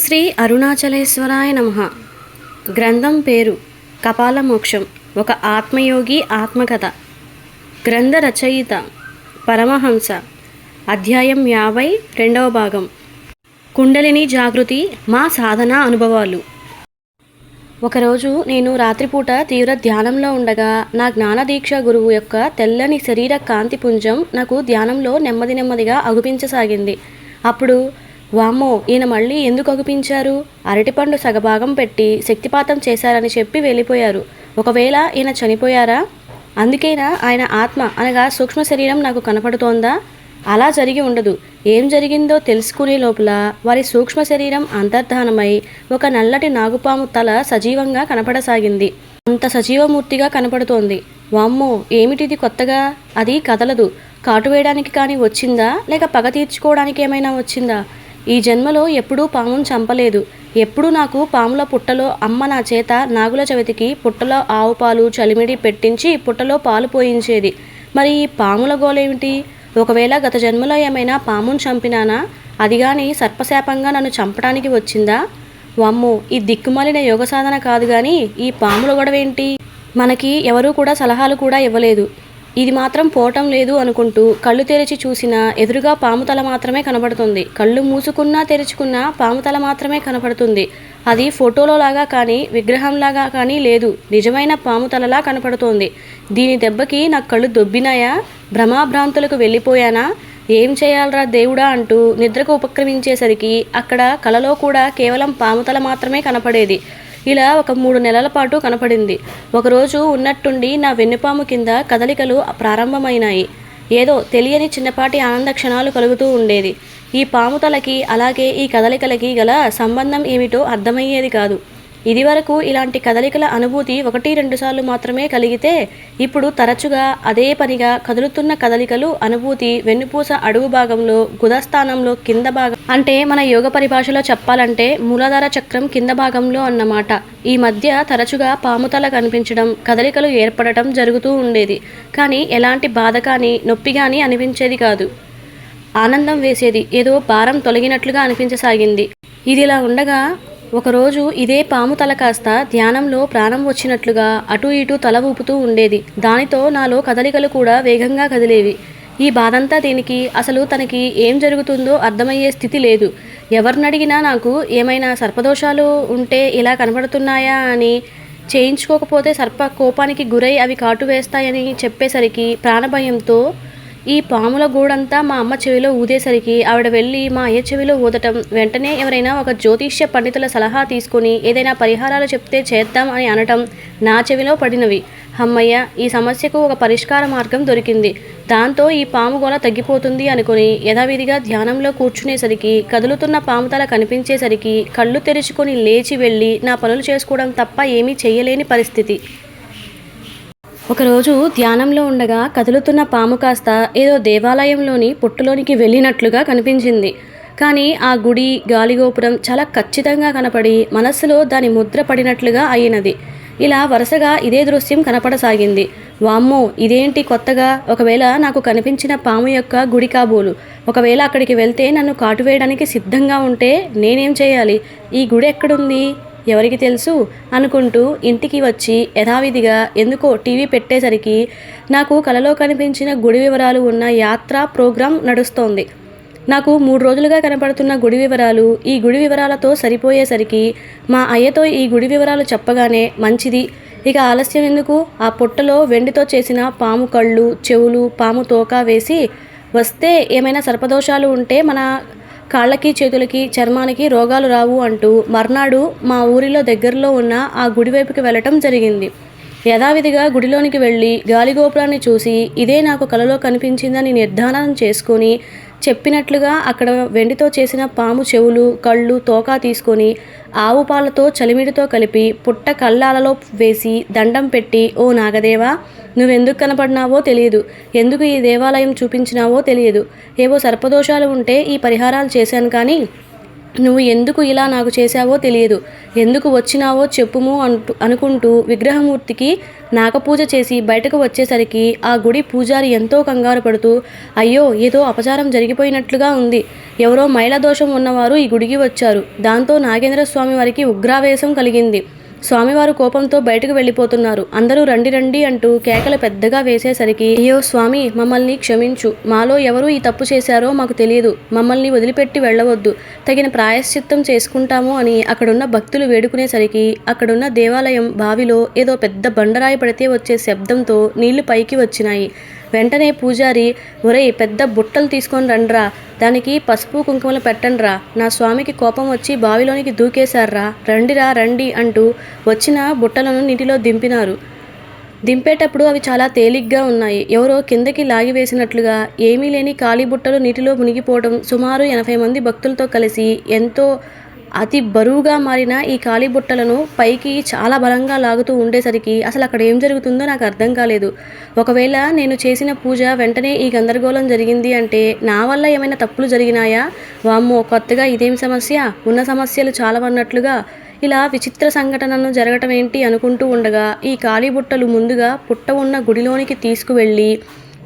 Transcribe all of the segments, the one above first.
శ్రీ అరుణాచలేశ్వరాయ నమ. గ్రంథం పేరు కపాల మోక్షం ఒక ఆత్మయోగి ఆత్మకథ. గ్రంథ రచయిత పరమహంస అధ్యాయం యాభై రెండవ భాగం. కుండలిని జాగృతి మా సాధన అనుభవాలు. ఒకరోజు నేను రాత్రిపూట తీవ్ర ధ్యానంలో ఉండగా నా జ్ఞానదీక్ష గురువు యొక్క తెల్లని శరీర కాంతి పుంజం నాకు ధ్యానంలో నెమ్మది నెమ్మదిగా అగుపించసాగింది. అప్పుడు వామ్మో ఈయన మళ్ళీ ఎందుకు అగుపించారు? అరటిపండు సగభాగం పెట్టి శక్తిపాతం చేశారని చెప్పి వెళ్ళిపోయారు. ఒకవేళ ఈయన చనిపోయారా? అందుకేనా ఆయన ఆత్మ అనగా సూక్ష్మ శరీరం నాకు కనపడుతోందా? అలా జరిగి ఉండదు. ఏం జరిగిందో తెలుసుకునే లోపల వారి సూక్ష్మ శరీరం అంతర్ధానమై ఒక నల్లటి నాగుపాము తల సజీవంగా కనపడసాగింది. అంత సజీవమూర్తిగా కనపడుతోంది. వామ్మో ఏమిటిది కొత్తగా? అది కదలదు. కాటు వేయడానికి కానీ వచ్చిందా? లేక పగ తీర్చుకోవడానికి ఏమైనా వచ్చిందా? ఈ జన్మలో ఎప్పుడూ పామును చంపలేదు. ఎప్పుడూ నాకు పాముల పుట్టలో అమ్మ నా చేత నాగుల చవితికి పుట్టలో ఆవు పాలు చలిమిడి పెట్టించి పుట్టలో పాలు పోయించేది. మరి ఈ పాముల గోలేమిటి? ఒకవేళ గత జన్మలో ఏమైనా పామును చంపినానా? అది గాని సర్పశాపంగా నన్ను చంపడానికి వచ్చిందా? వామ్మో ఈ దిక్కుమాలిన యోగ సాధన కాదు కానీ ఈ పాముల గొడవేంటి? మనకి ఎవరూ కూడా సలహాలు కూడా ఇవ్వలేదు. ఇది మాత్రం పోవటం లేదు అనుకుంటూ కళ్ళు తెరిచి చూసినా ఎదురుగా పాము తల మాత్రమే కనబడుతుంది. కళ్ళు మూసుకున్నా తెరుచుకున్నా పాము తల మాత్రమే కనపడుతుంది అది ఫోటోలో లాగా కానీ విగ్రహంలాగా కానీ లేదు. నిజమైన పాము తలలా కనపడుతోంది. దీని దెబ్బకి నా కళ్ళు దొబ్బినాయా? భ్రమాభ్రాంతులకు వెళ్ళిపోయానా? ఏం చేయాలరా దేవుడా అంటూ నిద్రకు ఉపక్రమించేసరికి అక్కడ కలలో కూడా కేవలం పాముతల మాత్రమే కనపడేది. ఇలా ఒక మూడు నెలల పాటు కనపడింది. ఒకరోజు ఉన్నట్టుండి నా వెన్నుపాము కింద కదలికలు ప్రారంభమైనాయి. ఏదో తెలియని చిన్నపాటి ఆనంద క్షణాలు కలుగుతూ ఉండేది. ఈ పాముతలకి అలాగే ఈ కదలికలకి గల సంబంధం ఏమిటో అర్థమయ్యేది కాదు. ఇదివరకు ఇలాంటి కదలికల అనుభూతి ఒకటి రెండు సార్లు మాత్రమే కలిగితే ఇప్పుడు తరచుగా అదే పనిగా కదులుతున్న కదలికలు అనుభూతి వెన్నుపూస అడుగు భాగంలో గుదస్థానంలో కింద భాగం అంటే మన యోగ పరిభాషలో చెప్పాలంటే మూలాధార చక్రం కింద భాగంలో అన్నమాట. ఈ మధ్య తరచుగా పాముతల కనిపించడం కదలికలు ఏర్పడటం జరుగుతూ ఉండేది. కానీ ఎలాంటి బాధ కానీ నొప్పి కానీ అనిపించేది కాదు. ఆనందం వేసేది. ఏదో భారం తొలగినట్లుగా అనిపించసాగింది. ఇదిలా ఉండగా ఒకరోజు ఇదే పాము తల కాస్త ధ్యానంలో ప్రాణం వచ్చినట్లుగా అటు ఇటు తల ఊపుతూ ఉండేది. దానితో నాలో కదలికలు కూడా వేగంగా కదిలేవి. ఈ బాధంతా దీనికి అసలు తనకి ఏం జరుగుతుందో అర్థమయ్యే స్థితి లేదు. ఎవరినడిగినా నాకు ఏమైనా సర్పదోషాలు ఉంటే ఇలా కనబడుతున్నాయా అని చేయించుకోకపోతే సర్ప కోపానికి గురై అవి కాటు వేస్తాయని చెప్పేసరికి ప్రాణభయంతో ఈ పాముల గూడంతా మా అమ్మ చెవిలో ఊదేసరికి ఆవిడ వెళ్ళి మా అయ్య చెవిలో ఊదటం. వెంటనే ఎవరైనా ఒక జ్యోతిష్య పండితుల సలహా తీసుకుని ఏదైనా పరిహారాలు చెప్తే చేద్దాం అని అనటం నా చెవిలో పడినవి. అమ్మయ్య ఈ సమస్యకు ఒక పరిష్కార మార్గం దొరికింది. దాంతో ఈ పాము గోల తగ్గిపోతుంది అనుకుని యథావిధిగా ధ్యానంలో కూర్చునేసరికి కదులుతున్న పాము తల కనిపించేసరికి కళ్ళు తెరుచుకొని లేచి వెళ్ళి నా పనులు చేసుకోవడం తప్ప ఏమీ చేయలేని పరిస్థితి. ఒకరోజు ధ్యానంలో ఉండగా కదులుతున్న పాము కాస్త ఏదో దేవాలయంలోని పుట్టులోనికి వెళ్ళినట్లుగా కనిపించింది. కానీ ఆ గుడి గాలిగోపురం చాలా ఖచ్చితంగా కనపడి మనస్సులో దాని ముద్ర పడినట్లుగా అయినది. ఇలా వరుసగా ఇదే దృశ్యం కనపడసాగింది. వామ్మో ఇదేంటి కొత్తగా? ఒకవేళ నాకు కనిపించిన పాము యొక్క గుడి కాబోలు ఒకవేళ అక్కడికి వెళ్తే నన్ను కాటువేయడానికి సిద్ధంగా ఉంటే నేనేం చేయాలి? ఈ గుడి ఎక్కడుంది? ఎవరికి తెలుసు? అనుకుంటూ ఇంటికి వచ్చి యథావిధిగా ఎందుకో టీవీ పెట్టేసరికి నాకు కలలో కనిపించిన గుడి వివరాలు ఉన్న యాత్ర ప్రోగ్రాం నడుస్తోంది. నాకు మూడు రోజులుగా కనపడుతున్న గుడి వివరాలు ఈ గుడి వివరాలతో సరిపోయేసరికి మా అయ్యతో ఈ గుడి వివరాలు చెప్పగానే మంచిది. ఇక ఆలస్యం ఎందుకు? ఆ పుట్టలో వెండితో చేసిన పాము కళ్ళు చెవులు పాము తోక వేసి వస్తే ఏమైనా సర్పదోషాలు ఉంటే మన కాళ్ళకి చేతులకి చర్మానికి రోగాలు రావు అంటూ మర్నాడు మా ఊరిలో దగ్గరలో ఉన్న ఆ గుడి వైపుకి వెళ్ళటం జరిగింది. యథావిధిగా గుడిలోనికి వెళ్ళి గాలిగోపురాన్ని చూసి ఇదే నాకు కలలో కనిపించిందని నిర్ధారణ చేసుకొని చెప్పినట్లుగా అక్కడ వెండితో చేసిన పాము చెవులు కళ్ళు తోకా తీసుకొని ఆవు పాలతో చలిమిడితో కలిపి పుట్ట కళ్ళాలలో వేసి దండం పెట్టి ఓ నాగదేవా నువ్వెందుకు కనపడినావో తెలియదు. ఎందుకు ఈ దేవాలయం చూపించినావో తెలియదు. ఏవో సర్పదోషాలు ఉంటే ఈ పరిహారాలు చేశాను కానీ నువ్వు ఎందుకు ఇలా నాకు చేశావో తెలియదు. ఎందుకు వచ్చినావో చెప్పుము అంటూ అనుకుంటూ విగ్రహమూర్తికి నాగపూజ చేసి బయటకు వచ్చేసరికి ఆ గుడి పూజారి ఎంతో కంగారు పడుతూ అయ్యో ఏదో అపచారం జరిగిపోయినట్లుగా ఉంది. ఎవరో మైల దోషం ఉన్నవారు ఈ గుడికి వచ్చారు. దాంతో నాగేంద్ర స్వామి వారికి ఉగ్రావేశం కలిగింది. స్వామివారు కోపంతో బయటకు వెళ్ళిపోతున్నారు. అందరూ రండి రండి అంటూ కేకలు పెద్దగా వేసేసరికి అయ్యో స్వామి మమ్మల్ని క్షమించు. మాలో ఎవరు ఈ తప్పు చేశారో మాకు తెలియదు. మమ్మల్ని వదిలిపెట్టి వెళ్ళవద్దు. తగిన ప్రాయశ్చిత్తం చేసుకుంటాము అని అక్కడున్న భక్తులు వేడుకునేసరికి అక్కడున్న దేవాలయం బావిలో ఏదో పెద్ద బండరాయి పడితే వచ్చే శబ్దంతో నీళ్ళు పైకి వచ్చినాయి. వెంటనే పూజారి ఒరేయ్ పెద్ద బుట్టలు తీసుకొని రండ్రా. దానికి పసుపు కుంకుమలు పెట్టండ్రా. నా స్వామికి కోపం వచ్చి బావిలోనికి దూకేశారా. రండిరా రండి అంటూ వచ్చిన బుట్టలను నీటిలో దింపినారు. దింపేటప్పుడు అవి చాలా తేలిగ్గా ఉన్నాయి. ఎవరో కిందకి లాగివేసినట్లుగా ఏమీ లేని ఖాళీ బుట్టలు నీటిలో మునిగిపోవడం సుమారు ఎనభై మంది భక్తులతో కలిసి ఎంతో అతి బరువుగా మారిన ఈ ఖాళీ బుట్టలను పైకి చాలా బలంగా లాగుతూ ఉండేసరికి అసలు అక్కడ ఏం జరుగుతుందో నాకు అర్థం కాలేదు. ఒకవేళ నేను చేసిన పూజ వెంటనే ఈ గందరగోళం జరిగింది అంటే నా వల్ల ఏమైనా తప్పులు జరిగినాయా? వామ్మో కొత్తగా ఇదేం సమస్య? ఉన్న సమస్యలు చాలవన్నట్లుగా ఇలా విచిత్ర సంఘటనను జరగటం ఏంటి అనుకుంటూ ఉండగా ఈ కాళీబుట్టలు ముందుగా పుట్ట ఉన్న గుడిలోనికి తీసుకువెళ్ళి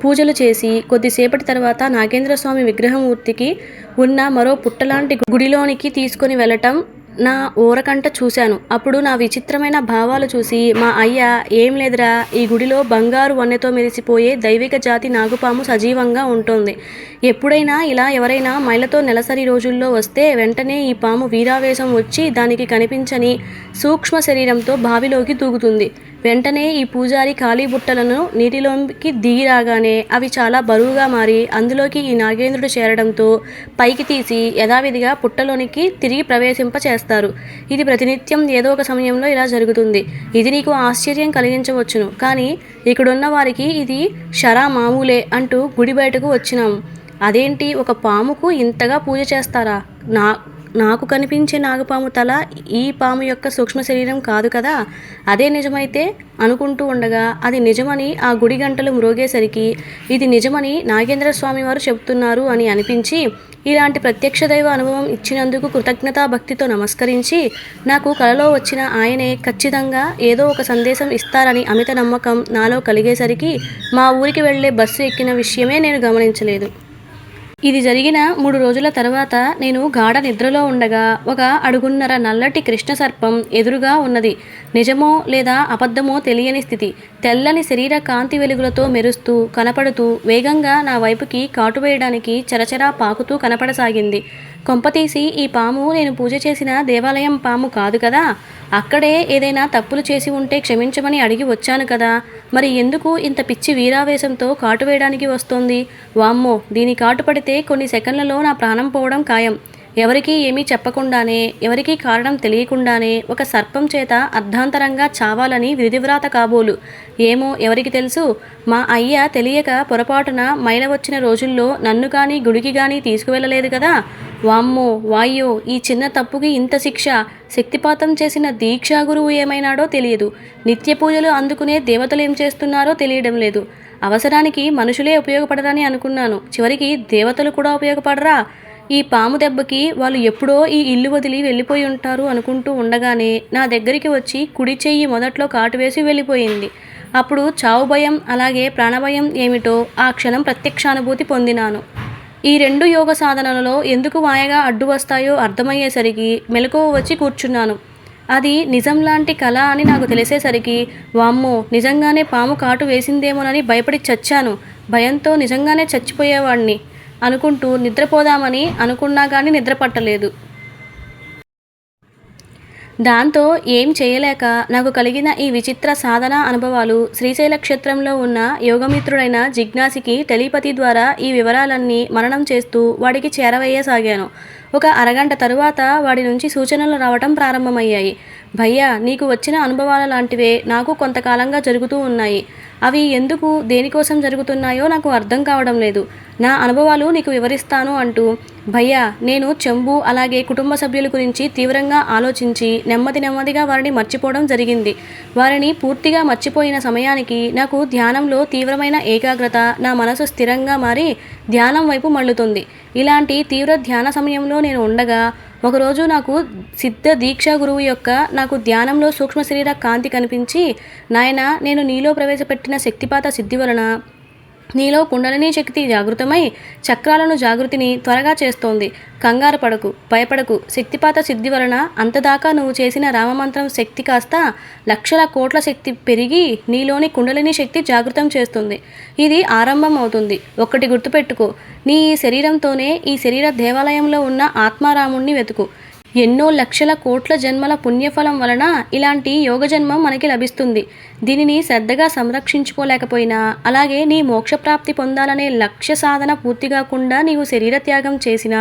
పూజలు చేసి కొద్దిసేపటి తర్వాత నాగేంద్ర స్వామి విగ్రహమూర్తికి ఉన్న మరో పుట్టలాంటి గుడిలోనికి తీసుకొని వెళ్ళటం నా ఊరకంట చూశాను. అప్పుడు నా విచిత్రమైన భావాలు చూసి మా అయ్య ఏం లేదురా ఈ గుడిలో బంగారు వన్నెతో మెరిసిపోయే దైవిక జాతి నాగుపాము సజీవంగా ఉంటుంది. ఎప్పుడైనా ఇలా ఎవరైనా మైలతో నెలసరి రోజుల్లో వస్తే వెంటనే ఈ పాము వీరావేశం వచ్చి దానికి కనిపించని సూక్ష్మ శరీరంతో బావిలోకి దూకుతుంది. వెంటనే ఈ పూజారి ఖాళీ బుట్టలను నీటిలోకి దిగి రాగానే అవి చాలా బరువుగా మారి అందులోకి ఈ నాగేంద్రుడు చేరడంతో పైకి తీసి యథావిధిగా పుట్టలోనికి తిరిగి ప్రవేశింప చేస్తారు ఇది ప్రతినిత్యం ఏదో ఒక సమయంలో ఇలా జరుగుతుంది. ఇది నీకు ఆశ్చర్యం కలిగించవచ్చును. కానీ ఇక్కడున్న వారికి ఇది షరా మామూలే అంటూ గుడి బయటకు వచ్చినాము అదేంటి ఒక పాముకు ఇంతగా పూజ చేస్తారా? నా నాకు కనిపించే నాగపాము తల ఈ పాము యొక్క సూక్ష్మ శరీరం కాదు కదా? అదే నిజమైతే అనుకుంటూ ఉండగా అది నిజమని ఆ గుడి గంటలు మ్రోగేసరికి ఇది నిజమని నాగేంద్ర స్వామి వారు చెబుతున్నారు అని అనిపించి ఇలాంటి ప్రత్యక్ష దైవ అనుభవం ఇచ్చినందుకు కృతజ్ఞతా భక్తితో నమస్కరించి నాకు కలలో వచ్చిన ఆయనే ఖచ్చితంగా ఏదో ఒక సందేశం ఇస్తారని అమిత నమ్మకం నాలో కలిగేసరికి మా ఊరికి వెళ్ళే బస్సు ఎక్కిన విషయమే నేను గమనించలేదు. ఇది జరిగిన మూడు రోజుల తర్వాత నేను గాఢ నిద్రలో ఉండగా ఒక అడుగున్నర నల్లటి కృష్ణ సర్పం ఎదురుగా ఉన్నది. నిజమో లేదా అబద్ధమో తెలియని స్థితి. తెల్లని శరీర కాంతి వెలుగులతో మెరుస్తూ కనపడుతూ వేగంగా నా వైపుకి కాటు వేయడానికి చరచరా పాకుతూ కనపడసాగింది. కొంపతీసి ఈ పాము నేను పూజ చేసిన దేవాలయం పాము కాదు కదా? అక్కడే ఏదైనా తప్పులు చేసి ఉంటే క్షమించమని అడిగి వచ్చాను కదా. మరి ఎందుకు ఇంత పిచ్చి వీరావేశంతో కాటు వేయడానికి వస్తోంది? వామ్మో దీని కాటు పడితే కొన్ని సెకండ్లలో నా ప్రాణం పోవడం ఖాయం. ఎవరికీ ఏమీ చెప్పకుండానే ఎవరికీ కారణం తెలియకుండానే ఒక సర్పం చేత అర్ధాంతరంగా చావాలని విధివ్రాత కాబోలు. ఏమో ఎవరికి తెలుసు? మా అయ్య తెలియక పొరపాటున మైల వచ్చిన రోజుల్లో నన్ను కానీ గుడికి కానీ తీసుకువెళ్ళలేదు కదా? వామ్మో వాయ్యో ఈ చిన్న తప్పుకి ఇంత శిక్ష శక్తిపాతం చేసిన దీక్షా గురువు ఏమైనాడో తెలియదు. నిత్య పూజలు అందుకునే దేవతలు ఏం చేస్తున్నారో తెలియడం లేదు. అవసరానికి మనుషులే ఉపయోగపడరని అనుకున్నాను. చివరికి దేవతలు కూడా ఉపయోగపడరా? ఈ పాము దెబ్బకి వాళ్ళు ఎప్పుడో ఈ ఇల్లు వదిలి వెళ్ళిపోయి ఉంటారు అనుకుంటూ ఉండగానే నా దగ్గరికి వచ్చి కుడి చెయ్యి మొదట్లో కాటు వేసి వెళ్ళిపోయింది. అప్పుడు చావు భయం అలాగే ప్రాణభయం ఏమిటో ఆ క్షణం ప్రత్యక్షానుభూతి పొందినాను. ఈ రెండు యోగ సాధనలలో ఎందుకు వాయగా అడ్డు వస్తాయో అర్థమయ్యేసరికి మెలకువ వచ్చి కూర్చున్నాను. అది నిజం లాంటి కళ అని నాకు తెలిసేసరికి వామ్మో నిజంగానే పాము కాటు వేసిందేమోనని భయపడి చచ్చాను. భయంతో నిజంగానే చచ్చిపోయేవాడిని అనుకుంటూ నిద్రపోదామని అనుకున్నా కానీ నిద్రపట్టలేదు. దాంతో ఏం చేయలేక నాకు కలిగిన ఈ విచిత్ర సాధన అనుభవాలు శ్రీశైల క్షేత్రంలో ఉన్న యోగమిత్రుడైన జిజ్ఞాసికి టెలిపతి ద్వారా ఈ వివరాలన్నీ మననం చేస్తూ వాడికి చేరవేయసాగాను. ఒక అరగంట తరువాత వాడి నుంచి సూచనలు రావటం ప్రారంభమయ్యాయి. భయ్యా నీకు వచ్చిన అనుభవాల లాంటివే నాకు కొంతకాలంగా జరుగుతూ ఉన్నాయి. అవి ఎందుకు దేనికోసం జరుగుతున్నాయో నాకు అర్థం కావడం లేదు. నా అనుభవాలు నీకు వివరిస్తాను అంటూ భయ్యా నేను చెంబు అలాగే కుటుంబ సభ్యుల గురించి తీవ్రంగా ఆలోచించి నెమ్మది నెమ్మదిగా వారిని మర్చిపోవడం జరిగింది. వారిని పూర్తిగా మర్చిపోయిన సమయానికి నాకు ధ్యానంలో తీవ్రమైన ఏకాగ్రత నా మనసు స్థిరంగా మారి ధ్యానం వైపు మళ్ళుతుంది. ఇలాంటి తీవ్ర ధ్యాన సమయంలో నేను ఉండగా ఒకరోజు నాకు సిద్ధ దీక్షా గురువు యొక్క నాకు ధ్యానంలో సూక్ష్మ శరీర కాంతి కనిపించి నాయన నేను నీలో ప్రవేశపెట్టిన శక్తిపాత సిద్ధి వలన నీలో కుండలిని శక్తి జాగృతమై చక్రాలను జాగృతిని త్వరగా చేస్తోంది. కంగారు పడకు భయపడకు. శక్తిపాత సిద్ధి వలన అంతదాకా నువ్వు చేసిన రామమంత్రం శక్తి కాస్త లక్షల కోట్ల శక్తి పెరిగి నీలోని కుండలిని శక్తి జాగృతం చేస్తుంది. ఇది ఆరంభం అవుతుంది ఒక్కటి గుర్తుపెట్టుకో. నీ ఈ శరీరంతోనే ఈ శరీర దేవాలయంలో ఉన్న ఆత్మారాముణ్ణి వెతుకు. ఎన్నో లక్షల కోట్ల జన్మల పుణ్యఫలం వలన ఇలాంటి యోగ జన్మం మనకి లభిస్తుంది. దీనిని శ్రద్ధగా సంరక్షించుకోలేకపోయినా అలాగే నీ మోక్షప్రాప్తి పొందాలనే లక్ష్య సాధన పూర్తి కాకుండా నీవు శరీర త్యాగం చేసినా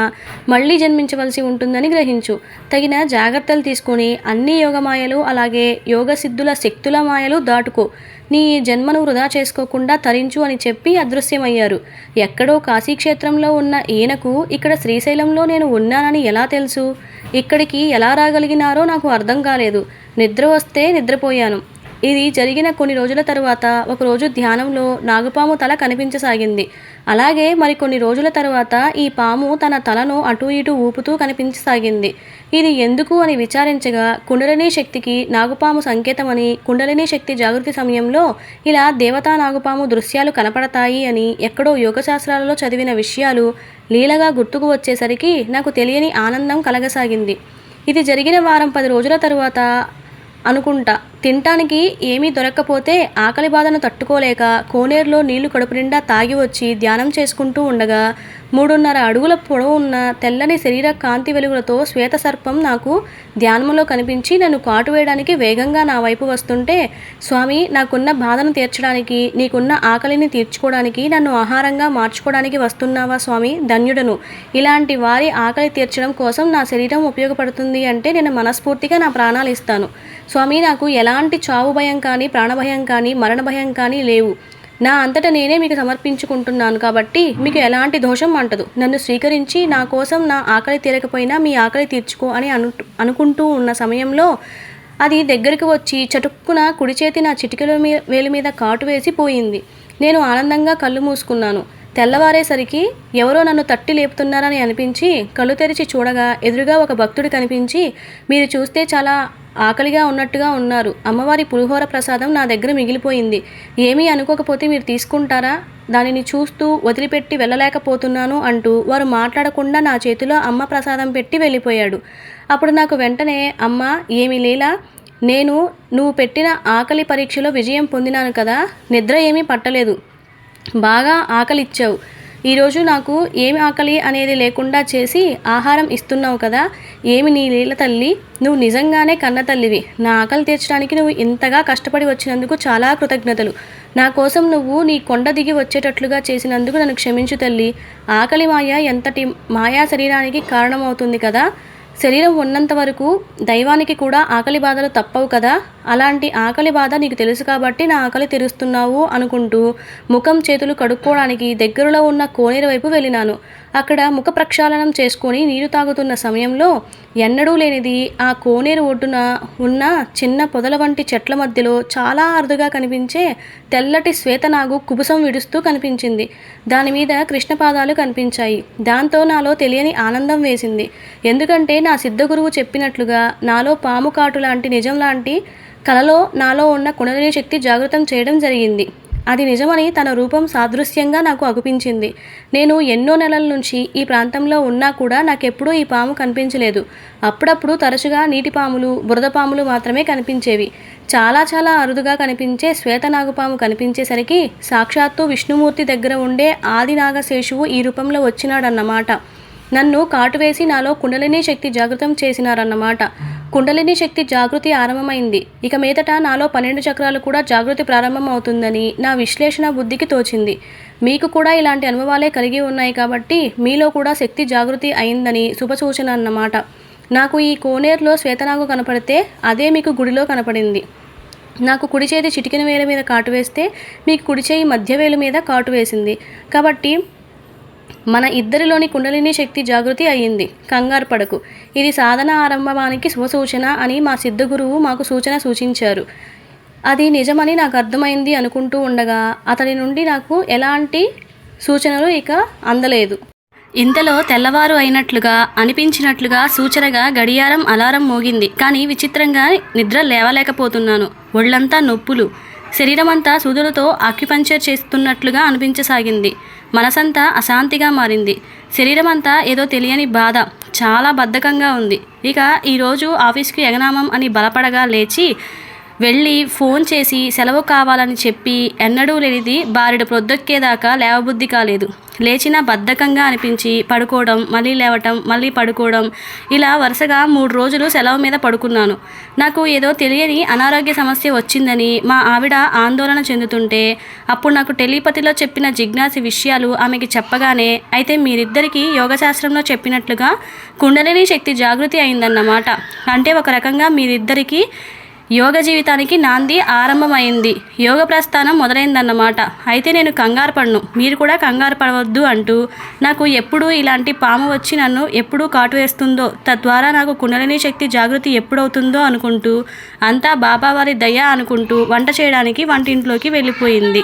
మళ్ళీ జన్మించవలసి ఉంటుందని గ్రహించు. తగిన జాగ్రత్తలు తీసుకొని అన్ని యోగమాయలు అలాగే యోగ సిద్ధుల శక్తుల మాయలు దాటుకో. నీ జన్మను వృధా చేసుకోకుండా తరించు అని చెప్పి అదృశ్యమయ్యారు. ఎక్కడో కాశీక్షేత్రంలో ఉన్న ఈయనకు ఇక్కడ శ్రీశైలంలో నేను ఉన్నానని ఎలా తెలుసు? ఇక్కడికి ఎలా రాగలిగినారో నాకు అర్థం కాలేదు. నిద్ర వస్తే నిద్రపోయాను. ఇది జరిగిన కొన్ని రోజుల తరువాత ఒకరోజు ధ్యానంలో నాగుపాము తల కనిపించసాగింది. అలాగే మరి కొన్ని రోజుల తరువాత ఈ పాము తన తలను అటు ఇటు ఊపుతూ కనిపించసాగింది. ఇది ఎందుకు అని విచారించగా కుండలిని శక్తికి నాగుపాము సంకేతమని కుండలిని శక్తి జాగృతి సమయంలో ఇలా దేవతా నాగుపాము దృశ్యాలు కనపడతాయి అని ఎక్కడో యోగశాస్త్రాలలో చదివిన విషయాలు లీలగా గుర్తుకు వచ్చేసరికి నాకు తెలియని ఆనందం కలగసాగింది. ఇది జరిగిన వారం పది రోజుల తరువాత అనుకుంటా. తినటానికి ఏమీ దొరక్కపోతే ఆకలి బాధను తట్టుకోలేక కోనేరులో నీళ్ళు కడుపు నిండా తాగి వచ్చి ధ్యానం చేసుకుంటూ ఉండగా మూడున్నర అడుగుల పొడవు ఉన్న తెల్లని శరీర కాంతి వెలుగులతో శ్వేత సర్పం నాకు ధ్యానంలో కనిపించి నన్ను కాటు వేయడానికి వేగంగా నా వైపు వస్తుంటే స్వామి నాకున్న బాధను తీర్చడానికి నీకున్న ఆకలిని తీర్చుకోవడానికి నన్ను ఆహారంగా మార్చుకోవడానికి వస్తున్నావా స్వామి? ధన్యుడను. ఇలాంటి వారి ఆకలి తీర్చడం కోసం నా శరీరం ఉపయోగపడుతుంది అంటే నేను మనస్ఫూర్తిగా నా ప్రాణాలు ఇస్తాను. స్వామి నాకు ఎలాంటి చావు భయం కానీ ప్రాణభయం కానీ మరణ భయం కానీ లేవు. నా అంతటా నేనే మీకు సమర్పించుకుంటున్నాను కాబట్టి మీకు ఎలాంటి దోషం అంటదు. నన్ను స్వీకరించి నా కోసం నా ఆకలి తీరకపోయినా మీ ఆకలి తీర్చుకో అని అను అనుకుంటూ ఉన్న సమయంలో అది దగ్గరికి వచ్చి చటుక్కున కుడి చేతి నా చిటికల మీ వేలు మీద కాటు వేసి పోయింది. నేను ఆనందంగా కళ్ళు మూసుకున్నాను. తెల్లవారేసరికి ఎవరో నన్ను తట్టి లేపుతున్నారని అనిపించి కళ్ళు తెరిచి చూడగా ఎదురుగా ఒక భక్తుడు కనిపించి మీరు చూస్తే చాలా ఆకలిగా ఉన్నట్టుగా ఉన్నారు. అమ్మవారి పులిహోర ప్రసాదం నా దగ్గర మిగిలిపోయింది. ఏమీ అనుకోకపోతే మీరు తీసుకుంటారా? దానిని చూస్తూ వదిలిపెట్టి వెళ్ళలేకపోతున్నాను అంటూ వారు మాట్లాడకుండా నా చేతిలో అమ్మ ప్రసాదం పెట్టి వెళ్ళిపోయాడు. అప్పుడు నాకు వెంటనే అమ్మ ఏమి లేలా? నేను నువ్వు పెట్టిన ఆకలి పరీక్షలో విజయం పొందినాను కదా? నిద్ర ఏమీ పట్టలేదు. బాగా ఆకలిచ్చావు. ఈరోజు నాకు ఏమి ఆకలి అనేది లేకుండా చేసి ఆహారం ఇస్తున్నావు కదా ఏమి నీ లీల తల్లి? నువ్వు నిజంగానే కన్న తల్లివి. నా ఆకలి తీర్చడానికి నువ్వు ఇంతగా కష్టపడి వచ్చినందుకు చాలా కృతజ్ఞతలు. నా కోసం నువ్వు నీ కొండ దిగి వచ్చేటట్లుగా చేసినందుకు నన్ను క్షమించు తల్లి. ఆకలి మాయ ఎంతటి మాయా శరీరానికి కారణమవుతుంది కదా? శరీరం ఉన్నంత వరకు దైవానికి కూడా ఆకలి బాధలు తప్పవు కదా? అలాంటి ఆకలి బాధ నీకు తెలుసు కాబట్టి నా ఆకలి తెరుస్తున్నావు అనుకుంటూ ముఖం చేతులు కడుక్కోవడానికి దగ్గరలో ఉన్న కోనేరు వైపు వెళ్ళినాను. అక్కడ ముఖ ప్రక్షాళనం చేసుకొని నీరు తాగుతున్న సమయంలో ఎన్నడూ లేనిది ఆ కోనేరు ఒడ్డున ఉన్న చిన్న పొదల వంటి చెట్ల మధ్యలో చాలా అరుదుగా కనిపించే తెల్లటి శ్వేతనాగు కుబుసం విడుస్తూ కనిపించింది. దాని మీద కృష్ణపాదాలు కనిపించాయి. దాంతో నాలో తెలియని ఆనందం వేసింది. ఎందుకంటే నా సిద్ధగురువు చెప్పినట్లుగా నాలో పాము కాటు లాంటి నిజం లాంటి కలలో నాలో ఉన్న కుండలిని శక్తి జాగృతం చేయడం జరిగింది. అది నిజమని తన రూపం సాదృశ్యంగా నాకు అగుపించింది. నేను ఎన్నో నెలల నుంచి ఈ ప్రాంతంలో ఉన్నా కూడా నాకెప్పుడూ ఈ పాము కనిపించలేదు. అప్పుడప్పుడు తరచుగా నీటి పాములు బురద పాములు మాత్రమే కనిపించేవి. చాలా చాలా అరుదుగా కనిపించే శ్వేతనాగపాము కనిపించేసరికి సాక్షాత్తు విష్ణుమూర్తి దగ్గర ఉండే ఆది నాగశేషువు ఈ రూపంలో వచ్చినాడన్నమాట. నన్ను కాటువేసి నాలో కుండలిని శక్తి జాగృతం చేసినారన్నమాట. కుండలిని శక్తి జాగృతి ఆరంభమైంది. ఇక మీదట నాలో పన్నెండు చక్రాలు కూడా జాగృతి ప్రారంభమవుతుందని నా విశ్లేషణ బుద్ధికి తోచింది. మీకు కూడా ఇలాంటి అనుభవాలే కలిగి ఉన్నాయి కాబట్టి మీలో కూడా శక్తి జాగృతి అయిందని శుభసూచన అన్నమాట. నాకు ఈ కోనేరులో శ్వేతనాగు కనపడితే అదే మీకు గుడిలో కనపడింది. నాకు కుడి చేతి చిటికిన వేల మీద కాటు వేస్తే మీకు కుడి చేయి మధ్య వేలు మీద కాటు వేసింది. కాబట్టి మన ఇద్దరిలోని కుండలిని శక్తి జాగృతి అయ్యింది. కంగారు పడకు. ఇది సాధన ఆరంభానికి శుభసూచన అని మా సిద్ధ గురువు మాకు సూచన సూచించారు. అది నిజమని నాకు అర్థమైంది అనుకుంటూ ఉండగా అతడి నుండి నాకు ఎలాంటి సూచనలు ఇక అందలేదు. ఇంతలో తెల్లవారు అయినట్లుగా అనిపించినట్లుగా సూచనగా గడియారం అలారం మోగింది. కానీ విచిత్రంగా నిద్ర లేవలేకపోతున్నాను. ఒళ్ళంతా నొప్పులు. శరీరమంతా సూదులతో ఆక్యుపంచర్ చేస్తున్నట్లుగా అనిపించసాగింది. మనసంతా అశాంతిగా మారింది. శరీరం అంతా ఏదో తెలియని బాధ చాలా బద్ధకంగా ఉంది. ఇక ఈరోజు ఆఫీస్కి ఎగనామం అని బలపడగా లేచి వెళ్ళి ఫోన్ చేసి సెలవు కావాలని చెప్పి ఎన్నడూ లేనిది బారెడు ప్రొద్దొక్కేదాకా లేవబుద్ధి కాలేదు. లేచిన బద్ధకంగా అనిపించి పడుకోవడం మళ్ళీ లేవటం మళ్ళీ పడుకోవడం ఇలా వరుసగా మూడు రోజులు సెలవు మీద పడుకున్నాను. నాకు ఏదో తెలియని అనారోగ్య సమస్య వచ్చిందని మా ఆవిడ ఆందోళన చెందుతుంటే అప్పుడు నాకు టెలిపతిలో చెప్పిన జిజ్ఞాసి విషయాలు ఆమెకి చెప్పగానే అయితే మీరిద్దరికీ యోగశాస్త్రంలో చెప్పినట్లుగా కుండలిని శక్తి జాగృతి అయిందన్నమాట. అంటే ఒక రకంగా మీరిద్దరికీ యోగ జీవితానికి నాంది ఆరంభమైంది. యోగ ప్రస్థానం మొదలైందన్నమాట. అయితే నేను కంగారు పడను. మీరు కూడా కంగారు పడవద్దు అంటూ నాకు ఎప్పుడు ఇలాంటి పాము వచ్చి నన్ను ఎప్పుడు కాటు వేస్తుందో తద్వారా నాకు కుండలిని శక్తి జాగృతి ఎప్పుడవుతుందో అనుకుంటూ అంతా బాబావారి దయ అనుకుంటూ వంట చేయడానికి వంటింట్లోకి వెళ్ళిపోయింది.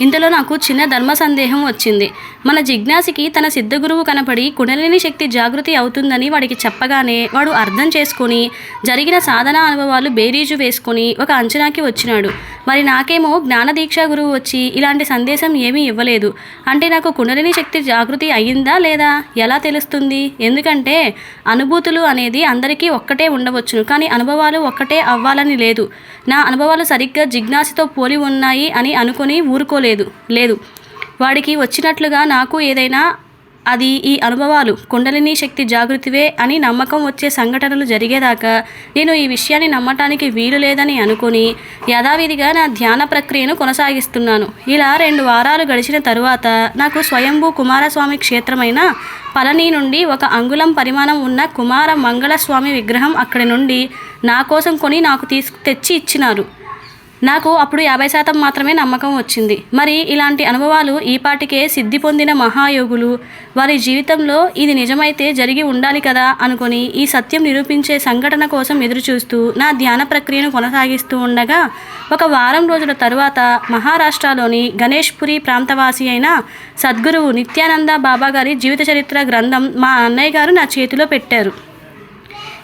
ఇంతలో నాకు చిన్న ధర్మ సందేహం వచ్చింది. మన జిజ్ఞాసికి తన సిద్ధగురువు కనపడి కుండలిని శక్తి జాగృతి అవుతుందని వాడికి చెప్పగానే వాడు అర్థం చేసుకొని జరిగిన సాధన అనుభవాలు బేరీజు వేసుకొని ఒక అంచనాకి వచ్చినాడు. మరి నాకేమో జ్ఞానదీక్ష గురువు వచ్చి ఇలాంటి సందేశం ఏమీ ఇవ్వలేదు. అంటే నాకు కుండలిని శక్తి జాగృతి అయ్యిందా లేదా? ఎలా తెలుస్తుంది? ఎందుకంటే అనుభూతులు అనేది అందరికీ ఒక్కటే ఉండవచ్చును. కానీ అనుభవాలు ఒక్కటే అవ్వాలని లేదు. నా అనుభవాలు సరిగ్గా జిజ్ఞాసతో పోలి ఉన్నాయి అని అనుకొని ఊరుకోలేదు. లేదు. వాడికి వచ్చినట్లుగా నాకు ఏదైనా అది ఈ అనుభవాలు కుండలిని శక్తి జాగృతివే అని నమ్మకం వచ్చే సంఘటనలు జరిగేదాకా నేను ఈ విషయాన్ని నమ్మటానికి వీలు లేదని అనుకుని యథావిధిగా నా ధ్యాన ప్రక్రియను కొనసాగిస్తున్నాను. ఇలా రెండు వారాలు గడిచిన తరువాత నాకు స్వయంభూ కుమారస్వామి క్షేత్రమైన పళని నుండి ఒక అంగుళం పరిమాణం ఉన్న కుమార మంగళస్వామి విగ్రహం అక్కడి నుండి నా కోసం కొని నాకు తీసుకు తెచ్చి ఇచ్చినారు. నాకు అప్పుడు యాభై శాతం మాత్రమే నమ్మకం వచ్చింది. మరి ఇలాంటి అనుభవాలు ఈపాటికే సిద్ధి పొందిన మహాయోగులు. వారి జీవితంలో ఇది నిజమైతే జరిగి ఉండాలి కదా అనుకొని ఈ సత్యం నిరూపించే సంఘటన కోసం ఎదురుచూస్తూ నా ధ్యాన ప్రక్రియను కొనసాగిస్తూ ఉండగా ఒక వారం రోజుల తరువాత మహారాష్ట్రలోని గణేష్పురి ప్రాంతవాసి అయిన సద్గురువు నిత్యానంద బాబా గారి జీవిత చరిత్ర గ్రంథం మా అన్నయ్య గారు నా చేతిలో పెట్టారు.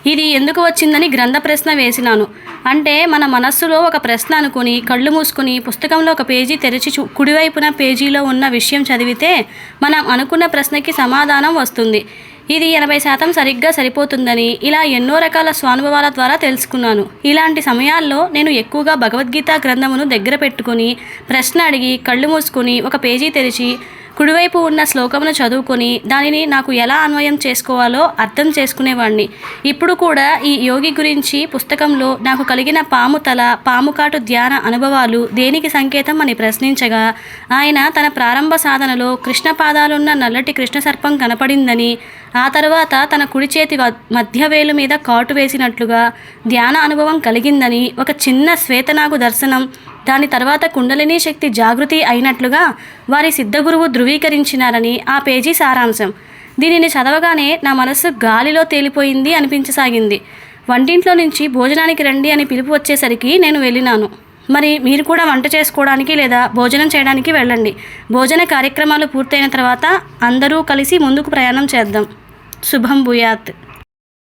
ఇది ఎందుకు వచ్చిందని గ్రంథ ప్రశ్న వేసినాను. అంటే మన మనస్సులో ఒక ప్రశ్న అనుకుని కళ్ళు మూసుకుని పుస్తకంలో ఒక పేజీ తెరిచి చూ కుడివైపున పేజీలో ఉన్న విషయం చదివితే మనం అనుకున్న ప్రశ్నకి సమాధానం వస్తుంది. ఇది ఎనభై శాతం సరిగ్గా సరిపోతుందని ఇలా ఎన్నో రకాల స్వానుభవాల ద్వారా తెలుసుకున్నాను. ఇలాంటి సమయాల్లో నేను ఎక్కువగా భగవద్గీత గ్రంథమును దగ్గర పెట్టుకుని ప్రశ్న అడిగి కళ్ళు మూసుకుని ఒక పేజీ తెరిచి కుడివైపు ఉన్న శ్లోకమును చదువుకొని దానిని నాకు ఎలా అన్వయం చేసుకోవాలో అర్థం చేసుకునేవాడిని ఇప్పుడు కూడా ఈ యోగి గురించి పుస్తకంలో నాకు కలిగిన పాము తల పాము కాటు ధ్యాన అనుభవాలు దేనికి సంకేతం అని ప్రశ్నించగా ఆయన తన ప్రారంభ సాధనలో కృష్ణ పాదాలున్న నల్లటి కృష్ణ సర్పం కనపడిందని ఆ తర్వాత తన కుడి చేతి మధ్యవేలు మధ్య వేలు మీద కాటు వేసినట్లుగా ధ్యాన అనుభవం కలిగిందని ఒక చిన్న శ్వేతనాగు దర్శనం దాని తర్వాత కుండలిని శక్తి జాగృతి అయినట్లుగా వారి సిద్ధగురువు ధృవీకరించినారని ఆ పేజీ సారాంశం. దీనిని చదవగానే నా మనస్సు గాలిలో తేలిపోయింది అనిపించసాగింది. వంటింట్లో నుంచి భోజనానికి రండి అని పిలుపు వచ్చేసరికి నేను వెళ్ళినాను. మరి మీరు కూడా వంట చేసుకోవడానికి లేదా భోజనం చేయడానికి వెళ్ళండి. భోజన కార్యక్రమాలు పూర్తయిన తర్వాత అందరూ కలిసి ముందుకు ప్రయాణం చేద్దాం. శుభం భూయాత్.